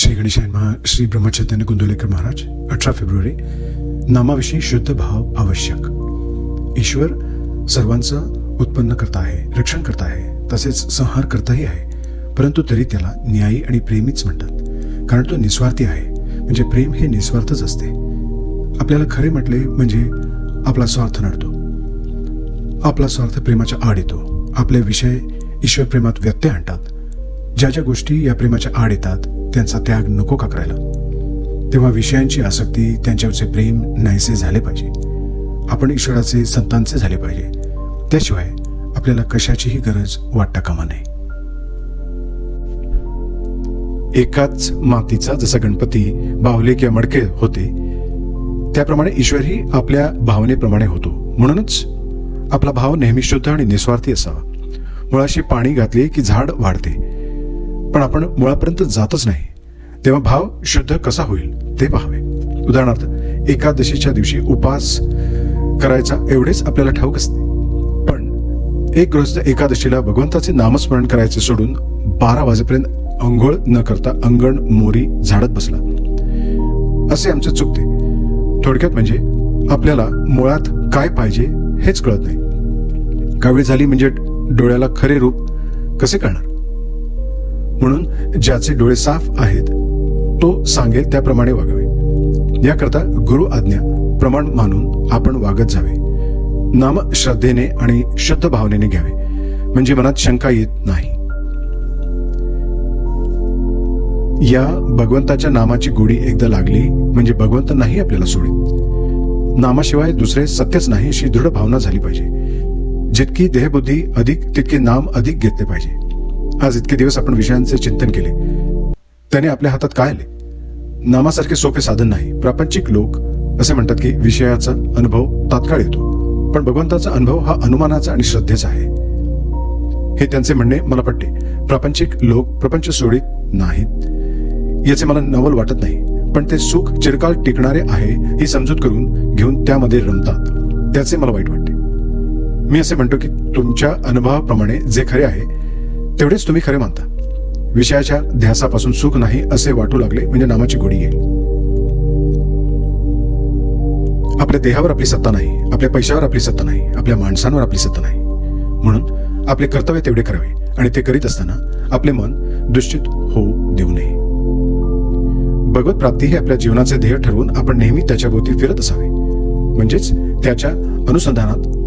श्री गणेशायनमा श्री ब्रह्मचैतन्य कुंदुलेकर महाराज अठरा फेब्रुवारी नामाविषयी शुद्ध भाव आवश्यक. ईश्वर सर्वांचं उत्पन्न करता आहे रक्षण करता आहे तसेच संहार करताही आहे परंतु तरी त्याला न्यायी आणि प्रेमीच म्हणतात कारण तो निस्वार्थी आहे म्हणजे प्रेम हे निस्वार्थच असते. आपल्याला खरे म्हटले म्हणजे आपला स्वार्थ नडतो. आपला स्वार्थ प्रेमाच्या आड येतो. आपले विषय ईश्वर प्रेमात व्यत्यय आणतात. ज्या ज्या गोष्टी या प्रेमाच्या आड येतात त्यांचा त्याग नको का करायला? तेव्हा विषयांची आसक्ती त्यांच्यावरचे प्रेम नाहीसे झाले पाहिजे. आपण ईश्वराचे संतांचे झाले पाहिजे. त्याशिवाय आपल्याला कशाचीही गरज वाटता कामा नये. एकाच मातीचा जसा गणपती बाहुले किंवा मडके होते त्याप्रमाणे ईश्वरही आपल्या भावनेप्रमाणे होतो. म्हणूनच आपला भाव नेहमी शुद्ध आणि निस्वार्थी असावा. मुळाशी पाणी घातले की झाड वाढते. पण आपण मुळापर्यंत जातच नाही. तेव्हा भाव शुद्ध कसा होईल ते पाहावे. उदाहरणार्थ एकादशीच्या दिवशी उपास करायचा एवढेच आपल्याला ठाऊक असते. पण एक गृहस्थ एकादशीला भगवंताचे नामस्मरण करायचे सोडून बारा वाजेपर्यंत अंघोळ न करता अंगण मोरी झाडत बसला. असे आमचे चुकते. थोडक्यात म्हणजे आपल्याला मुळात काय पाहिजे हेच कळत नाही. कावीळ झाली म्हणजे डोळ्याला खरे रूप कसे कळणार? म्हणून ज्याचे डोळे साफ आहेत तो सांगेल त्याप्रमाणे वागावे. याकरता गुरु आज्ञा प्रमाण मानून आपण वागत जावे. नाम श्रद्धेने आणि शुद्ध भावनेने घ्यावे म्हणजे मनात शंका येत नाही. या भगवंताच्या नामाची गोडी एकदा लागली म्हणजे भगवंत नाही आपल्याला सोडेल. नामाशिवाय दुसरे सत्यच नाही अशी दृढ भावना झाली पाहिजे. जितकी देहबुद्धी अधिक तितके नाम अधिक घेतले पाहिजे. आज इतके दिवस आपण विषयांचे चिंतन केले. त्याने आपल्या हातात काय आले? नामासारखे सोपे साधन नाही प्रापंचिक लोक असे म्हणतात की विषयाचा अनुभव तात्काळ येतो. पण भगवंताचा अनुभव हा अनुमानाचा आणि श्रद्धेचा आहे. हे त्यांचे म्हणणे मला पटते. प्रापंचिक लोक प्रपंच सोडित नाहीत. याचे मला नवल वाटत नाही. पण ते सुख चिरकाल टिकणारे आहे ही समजूत करून घेऊन त्यामध्ये रमतात. त्याचे मला वाईट वाटते. मी असे म्हणतो की तुमच्या अनुभवाप्रमाणे जे खरे आहे तेवढेच तुम्ही खरे मानता विषयाच्या ध्यासापासून सुख नाही असे वाटू लागले म्हणजे नामाची गोडी येईल. आपल्या देहावर आपली सत्ता नाही आपल्या पैशावर आपली सत्ता नाही आपल्या माणसांवर आपली सत्ता नाही. म्हणून आपले कर्तव्य तेवढे करावे आणि ते करीत असताना आपले मन दुश्चित होऊ देऊ नये. भगवत प्राप्ती हे आपल्या जीवनाचे ध्येय ठरवून आपण नेहमी त्याच्याभोवती फिरत असावे. म्हणजेच त्याच्या अनुसंधानात